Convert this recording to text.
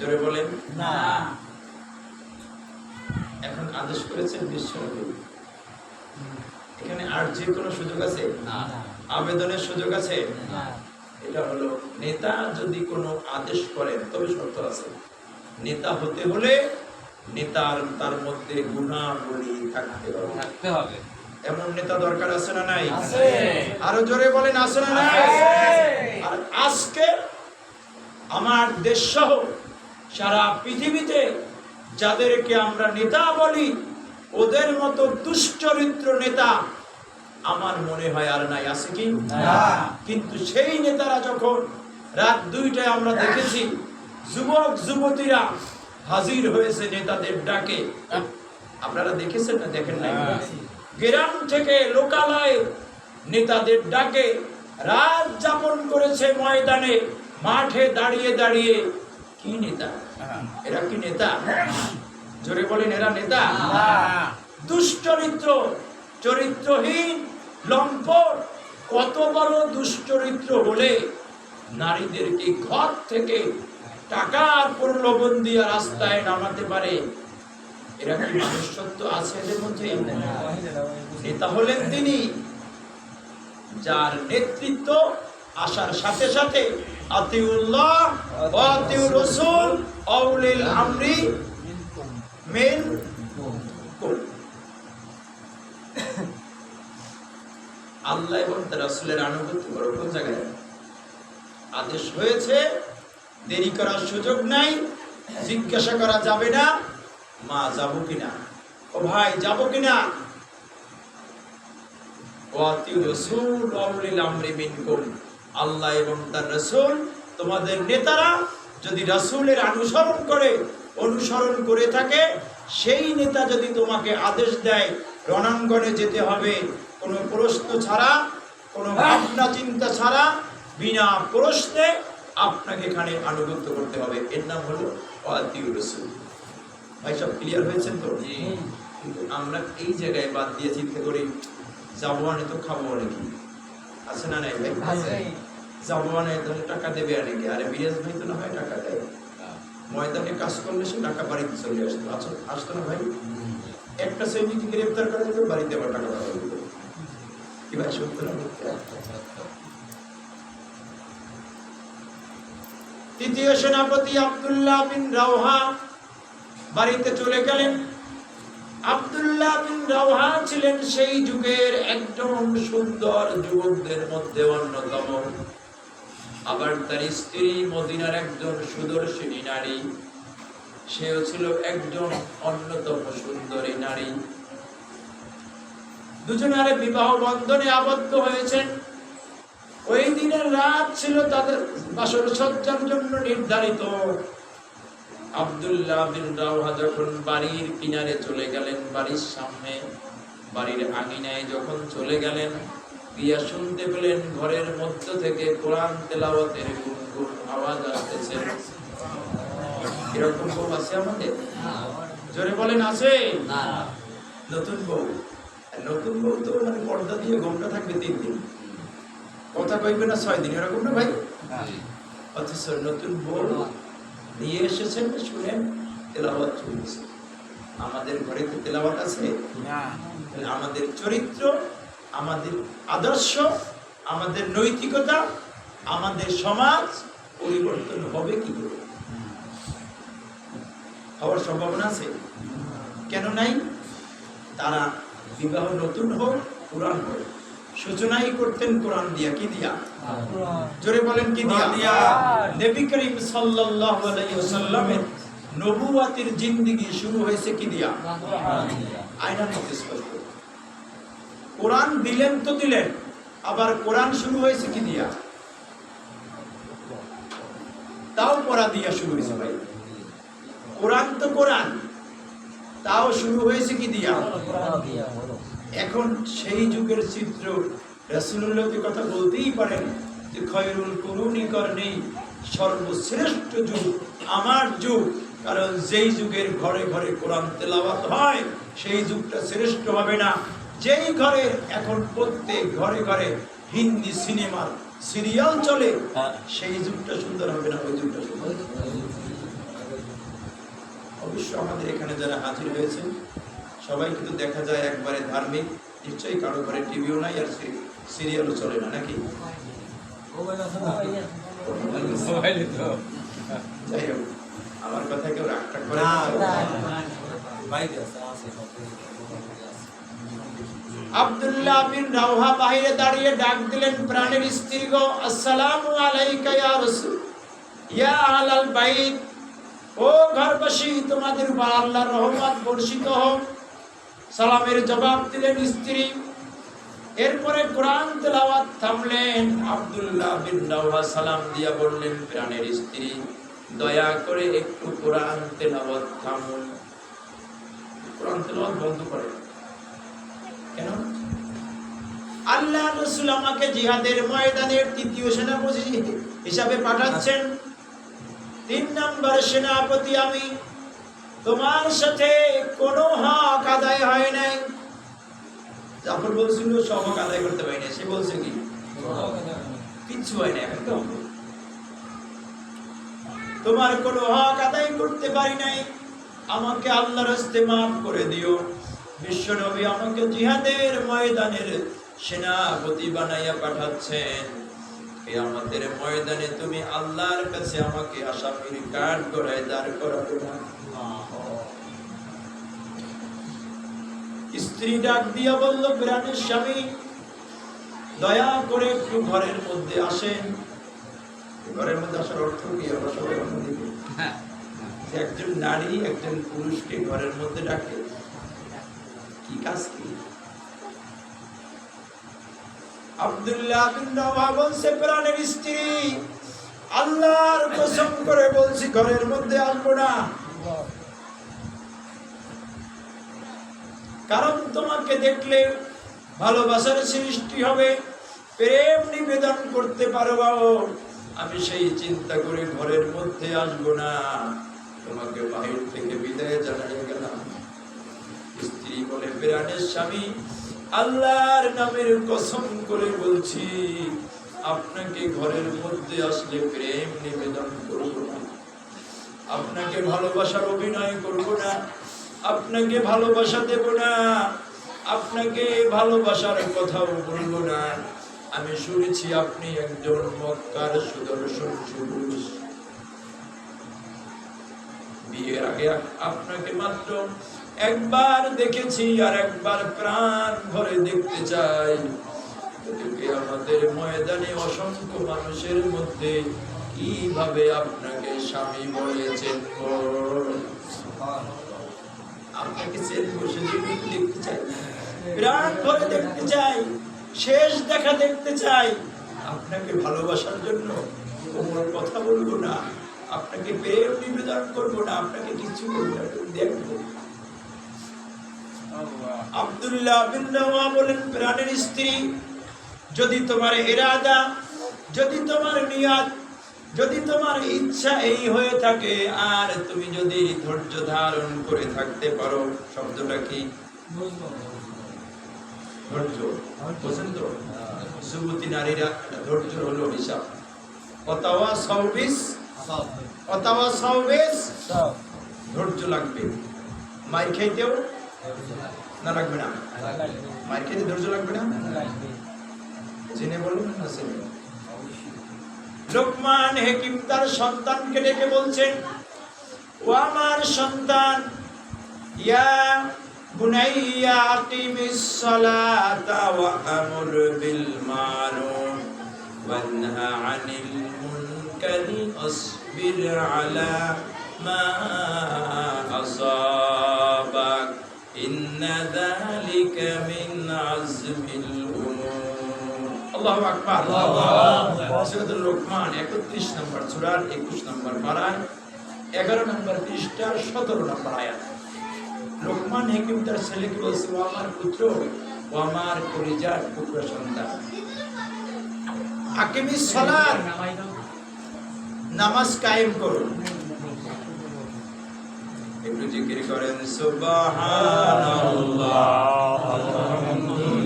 জোরে বলেন। না। এখন আদেশ করেছেন বিশ্বনবী এখানে আর যে কোনো সুযোগ আছে? না। আবেদনের সুযোগ আছে? না। এটা হলো নেতা যদি কোনো আদেশ করেন তবে শর্ত আছে। নেতা হতে হলে নেতার তার মধ্যে গুণাবলী থাকতে হবে। থাকতে হবে। এমন নেতা দরকার আছে না নাই? আরও জোরে বলেন আছে না নাই। আর আজকে আমার দেশ সহ সারা পৃথিবীতে যাদেরকে আমরা নেতা বলি ওদের মতো দুশ্চরিত্র নেতা আমার মনে হয় আর নাই। আছে কি? কিন্তু সেই নেতারা যখন রাত দুইটায় আমরা দেখেছি যুবক যুবতীরা হাজির হয়েছে নেতাদের ডাকে। আপনারা দেখেছেন না? দেখেন নাই? গ্রাম থেকে লোকালয়ে নেতাদের ডাকে রাত যাপন করেছে ময়দানে মাঠে দাঁড়িয়ে দাঁড়িয়ে কি নেতা? এরা কি নেতা? জোরে বলেন, এরা নেতা? দুশ্চরিত্র চরিত্রহীন, লম্পট। কত বড় দুশ্চরিত্র নারীদেরকে ঘর থেকে টাকার প্রলোভন দিয়ে রাস্তায় নামাতে পারে? এরা কি মনুষ্যত্ব আছে এদের মধ্যে? নেতা হলেন তিনি, যার নেতৃত্ব আসার সাথে সাথে আতিউল্লাহ আতিউর রসুল আমরি মেন আল্লাহ এবং তার রাসূলের আনুগত্য কোন জায়গায়? আদেশ হয়েছে, দেরি করার সুযোগ নাই, জিজ্ঞাসা করা যাবে না, মা যাব কিনা? ও ভাই, যাব কিনা? ওয়াতি রাসূল আমরি মিনকুম আল্লাহ এবং তার রাসূল তোমাদের নেতারা যদি রাসূলের অনুসরণ করে অনুসরণ করে থাকে সেই নেতা যদি তোমাকে আদেশ দেয় রণাঙ্গনে যেতে হবে কোনো প্রশ্ন ছাড়া কোনো ভাবনা চিন্তা ছাড়া বিনা প্রশ্নে আপনাকে এখানে আনুগত্য করতে হবে। এর নাম হলো ওয়াতি রাসূল। ভাই সব ক্লিয়ার হয়েছেন তো? কিন্তু আমরা এই জায়গায় বাদ দিয়ে চিন্তা করি যাব আনে তো খাব নাকি আছে না নাই? ভাই। যাব তাহলে টাকা দেবে আর নাকি আরে বিরাজ ভাই তো না হয় টাকা দেয়। ময়দানে কাজ করলে সে টাকা বাড়িতে চলে আসতো। আচ্ছা আসতো না ভাই? একটা সৈনিক গ্রেপ্তার করে দিল বাড়িতে আবার টাকা পাঠাবে দিল কি ভাই, সত্য না তৃতীয় সেনাপতি আব্দুল্লাহ বিন রাওহা বাড়িতে চলে গেলেন। আব্দুল্লাহ বিন ছিলেন সেই যুগের একজন সুন্দর যুবকদের মধ্যে অন্যতম। আবার তার স্ত্রী মদিনার একজন নারী। সেও ছিল একজন অন্যতম সুন্দরী নারী। বিবাহ বন্ধনে আবদ্ধ হয়েছেন। ওই দিনের রাত ছিল তাদের বাসর সজ্জার জন্য নির্ধারিত। আব্দুল্লাহ বিন রাওহা যখন বাড়ির কিনারে চলে গেলেন বাড়ির সামনে বাড়ির আঙিনায় যখন চলে গেলেন গিয়া শুনতে পেলেন ঘরের মধ্য থেকে কোরআন তেলাওয়াতের গুনগুন আওয়াজ আসতেছে। এরকম বউ আছে আমাদের? জোরে বলেন আছে? না। নতুন বউ। নতুন বউ তো মানে পর্দা দিয়ে ঘোমটা থাকবে তিন দিন। কথা কইবে না ছয় দিন এরকম না ভাই? অথচ নতুন বউ নিয়ে এসেছেন শুনেন? তেলাওয়াত চলছে আমাদের ঘরে তো তেলাওয়াত আছে? তাহলে আমাদের চরিত্র আমাদের আদর্শ আমাদের নৈতিকতা আমাদের সমাজ পরিবর্তন হবে কি করে? হওয়ার সম্ভাবনা আছে? কেন নাই? তারা বিবাহ নতুন হোক পুরান হোক। সূচনাই করতেন কোরআন দিয়া কি দিয়া? জোরে বলেন কি দিয়া? দিয়া। নবী করিম সাল্লাল্লাহু আলাইহি ওয়াসাল্লামের নবুয়াতের জিন্দেগি শুরু হয়েছে কি দিয়া? স্পষ্ট। কোরআন দিলেন তো দিলেন আবার কোরআন শুরু হয়েছে কি দিয়া? তাও পড়া দিয়া শুরু হয়েছে ভাই। কোরআন তো কোরআন তাও শুরু হয়েছে কি দিয়া। এখন সেই যুগের চিত্র রাসূলুল্লাহকে কথা বলতেই পারেন যে খয়রুল করুনি নেই সর্বশ্রেষ্ঠ যুগ আমার যুগ। কারণ যেই যুগের ঘরে ঘরে কোরআন তেলাওয়াত হয় সেই যুগটা শ্রেষ্ঠ হবে না। যেই ঘরে এখন প্রত্যেক ঘরে ঘরে হিন্দি সিনেমার সিরিয়াল চলে হ্যাঁ। সেই যুগটা সুন্দর হবে না ওই যুগটা সুন্দর অবশ্য আমাদের এখানে যারা হাজির হয়েছে সবাই কিন্তু দেখা যায় একবারে ধার্মিক। নিশ্চয়ই কারও ঘরে টিভিও নাই আর সিরিয়ালও চলে না নাকি? যাই হোক আমার কথা কেউ রাগটা করে আব্দুল্লাহ বিন রাওহা বাইরে দাঁড়িয়ে ডাক দিলেন প্রাণের স্ত্রী গো আসসালামু আলাইকা ইয়া রাসূল ইয়া আহলাল বাইত। ও ঘরবাসী তোমাদের উপর আল্লাহর রহমত বর্ষিত হোক। সালামের জবাব দিলেন স্ত্রী। এরপরে কোরআন তেলাওয়াত থামলেন। আব্দুল্লাহ বিন রাওহা সালাম দিয়া বললেন, প্রাণের স্ত্রী, দয়া করে একটু কোরআন তেলাওয়াত থামুন। কোরআন তেলাওয়াত বন্ধ করেন। কেন? আল্লাহ রসুল আমাকে জিহাদের ময়দানের তৃতীয় সেনাপতি হিসাবে পাঠাচ্ছেন। তিন নম্বর সেনাপতি আমি। তোমার সাথে কোনো হক আদায় হয় নাই। জাফর বলছিল সব হক আদায় করতে পারি না সে বলছে কি? কিচ্ছু হয় না তো। তোমার কোনো হক আদায় করতে পারি নাই। আমাকে আল্লাহর হস্তে মাফ করে দিও। বিশ্বনবী আমাকে জিহাদের ময়দানের সেনাপতি বানাইয়া পাঠাচ্ছেন। আমাদের ময়দানে তুমি আল্লাহর কাছে আমাকে আসামির কাঠ করায় দাঁড় করাবে না। স্ত্রী ডাক দিয়া বলল প্রাণের স্বামী, দয়া করে একটু ঘরের মধ্যে আসেন। ঘরের মধ্যে আসার অর্থ কি? আমরা সবাই একজন নারী, একজন পুরুষকে ঘরের মধ্যে ডাকে। কি কাজ কি? প্রাণের আল্লাহর করে বলছি, ঘরের মধ্যে না। কারণ তোমাকে দেখলে ভালোবাসার সৃষ্টি হবে, প্রেম নিবেদন করতে পারব আমি সেই চিন্তা করে ঘরের মধ্যে আসব না। তোমাকে বাহির থেকে বিদায় জানাই গেলাম। স্ত্রী বলে, প্রাণের স্বামী আল্লাহর নামের কসম করে বলছি, আপনাকে ঘরের মধ্যে আসলে প্রেম নিবেদন করব না। আপনাকে ভালোবাসার অভিনয় করব না। আপনাকে ভালোবাসা দেব না। আপনাকে ভালোবাসার কথাও বলব না। আমি শুনেছি আপনি একজন মক্কার সুদর্শন পুরুষ বিয়ের আগে আপনাকে মাত্র একবার দেখেছি আর একবার প্রাণ ভরে দেখতে চাই। আমাদের ময়দানে অসংখ্য মানুষের মধ্যে কীভাবে আপনাকে স্বামী বলেছেন আপনাকে দেখতে চাই। প্রাণ ভরে দেখতে চাই শেষ দেখা দেখতে চাই। আপনাকে ভালোবাসার জন্য কোনো কথা বলব না। আপনাকে প্রেম নিবেদন করব না। আপনাকে কিছু করব না। দেখব। আব্দুল্লাহ বলেন, প্রাণের স্ত্রী। যদি তোমার ইরাদা, যদি তোমার নিয়াত যদি তোমার ইচ্ছা এই হয়ে থাকে, আর তুমি যদি ধৈর্য ধারণ করে থাকতে পারো, শব্দটা কি? ধৈর্য। বোঝেন নারীরা ধৈর্য হলো হিসাব। অতাওয়া সৌবিস অতাওয়া সৌবিস ধৈর্য লাগবে। মাই খাইতেও না লাগবে না। মাই খাইতে ধৈর্য লাগবে না? জেনে বলুন না জেনে লোকমান হেকিম তার সন্তানকে ডেকে বলছেন, ও আমার সন্তান, ইয়া বুনাইয়া আকিমিস সালাতা ওয়া আমুর বিল মারুফ ওয়ানহা আনিল মুনকারি আসবির আলা মা আসাবাক মিন লোকমান 31 নম্বর সূরার 21 নম্বর পারায় 11 নম্বর পৃষ্ঠার 17 নম্বর আয়াত। লোকমান হাকিম তার ছেলেকে বলছে ও আমার পুত্র ও আমার কলিজার পুত্র সন্তান। নামাজ কায়েম করুন। একটু জিকির করেন সুবহানাল্লাহ।